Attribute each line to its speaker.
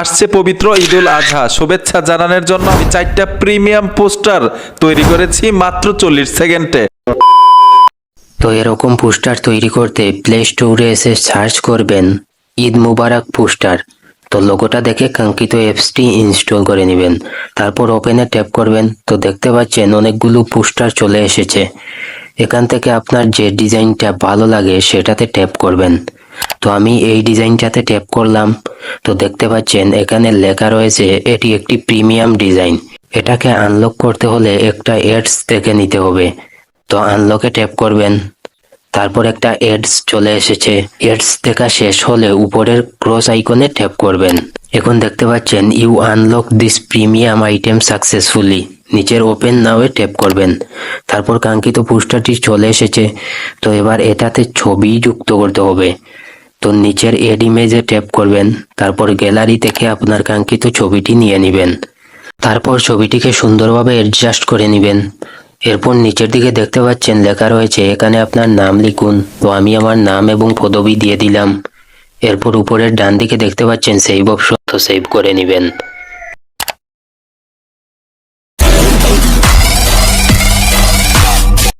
Speaker 1: আসছে পবিত্র ঈদুল আজহা। শুভেচ্ছা জানানোর জন্য আমি চারটা প্রিমিয়াম পোস্টার তৈরি করেছি মাত্র চল্লিশ সেকেন্ডে।
Speaker 2: তো এরকম পোস্টার তৈরি করতে প্লে স্টোরে এসে সার্চ করবেন ঈদ মুবারক পোস্টার। তো লোগোটা দেখে কাঙ্ক্ষিত অ্যাপসটি ইনস্টল করে নেবেন। তারপর ওপেনে ট্যাপ করবেন। তো দেখতে পাচ্ছেন অনেকগুলো পোস্টার চলে এসেছে। এখান থেকে আপনার যে ডিজাইনটা ভালো লাগে সেটাতে ট্যাপ করবেন। তো আমি এই ডিজাইনটাতে ট্যাপ করলাম। তো দেখতে পাচ্ছেন, এখানে লেখা রয়েছে, এটি একটি প্রিমিয়াম ডিজাইন। এটাকে আনলক করতে হলে একটা এডস থেকে নিতে হবে। তো আনলকে ট্যাপ করবেন। তারপর একটা এডস চলে এসেছে। এডস দেখা শেষ হলে উপরের ক্রস আইকনে ট্যাপ করবেন। এখন দেখতে পাচ্ছেন you unlock this premium item successfully নিচের ওপেন নাওয়ে ট্যাপ করবেন। তারপর কাঙ্ক্ষিত পোস্টারটি চলে এসেছে। তো এবার এটাতে ছবি যুক্ত করতে হবে। তো নিচের এড ইমেজে ট্যাপ করবেন, তারপর গ্যালারি থেকে আপনার কাঙ্ক্ষিত ছবিটি নিয়ে নেবেন। তারপর ছবিটিকে সুন্দরভাবে অ্যাডজাস্ট করে নেবেন। এরপর নিচের দিকে দেখতে পাচ্ছেন লেখা রয়েছে, এখানে আপনার নাম লিখুন। তো আমি আমার নাম এবং পদবি দিয়ে দিলাম। এরপর উপরের ডান দিকে দেখতে পাচ্ছেন সেভ অপশন তো সেভ করে নেবেন।